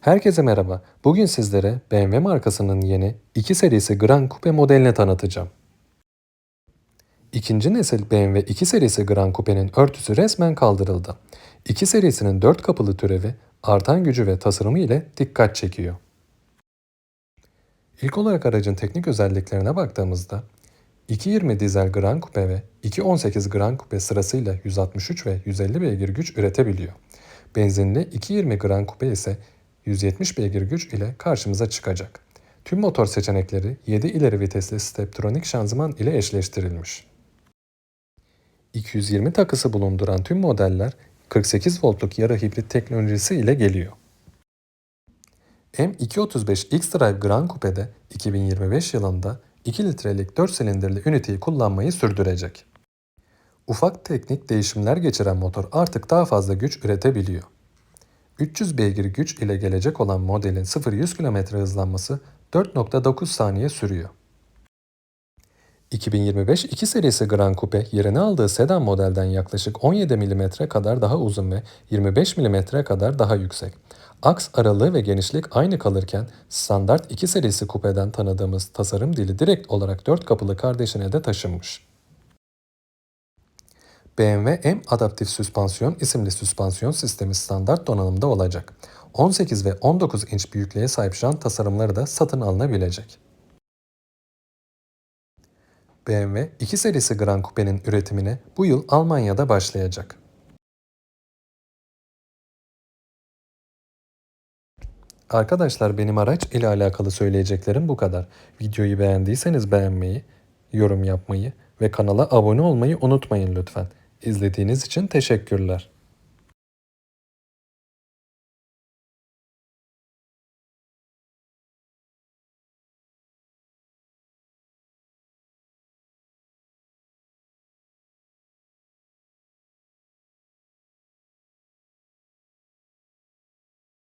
Herkese merhaba. Bugün sizlere BMW markasının yeni 2 serisi Grand Coupe modelini tanıtacağım. İkinci nesil BMW 2 serisi Grand Coupe'nin örtüsü resmen kaldırıldı. 2 serisinin 4 kapılı türevi artan gücü ve tasarımı ile dikkat çekiyor. İlk olarak aracın teknik özelliklerine baktığımızda 220 dizel Grand Coupe ve 218 Grand Coupe sırasıyla 163 ve 150 beygir güç üretebiliyor. Benzinli 220 Grand Coupe ise 170 beygir güç ile karşımıza çıkacak. Tüm motor seçenekleri 7 ileri vitesli Steptronic şanzıman ile eşleştirilmiş. 220 takısı bulunduran tüm modeller 48 voltluk yarı hibrit teknolojisi ile geliyor. M235 X-Drive Grand Coupe'de 2025 yılında 2 litrelik 4 silindirli üniteyi kullanmayı sürdürecek. Ufak teknik değişimler geçiren motor artık daha fazla güç üretebiliyor. 300 beygir güç ile gelecek olan modelin 0-100 km hızlanması 4.9 saniye sürüyor. 2025 2 serisi Grand Coupe yerini aldığı sedan modelden yaklaşık 17 mm kadar daha uzun ve 25 mm kadar daha yüksek. Aks aralığı ve genişlik aynı kalırken standart 2 serisi kupeden tanıdığımız tasarım dili direkt olarak 4 kapılı kardeşine de taşınmış. BMW M Adaptif Süspansiyon isimli süspansiyon sistemi standart donanımda olacak. 18 ve 19 inç büyüklüğe sahip jant tasarımları da satın alınabilecek. BMW 2 serisi Grand Coupe'nin üretimine bu yıl Almanya'da başlayacak. Arkadaşlar benim araç ile alakalı söyleyeceklerim bu kadar. Videoyu beğendiyseniz beğenmeyi, yorum yapmayı ve kanala abone olmayı unutmayın lütfen. İzlediğiniz için teşekkürler.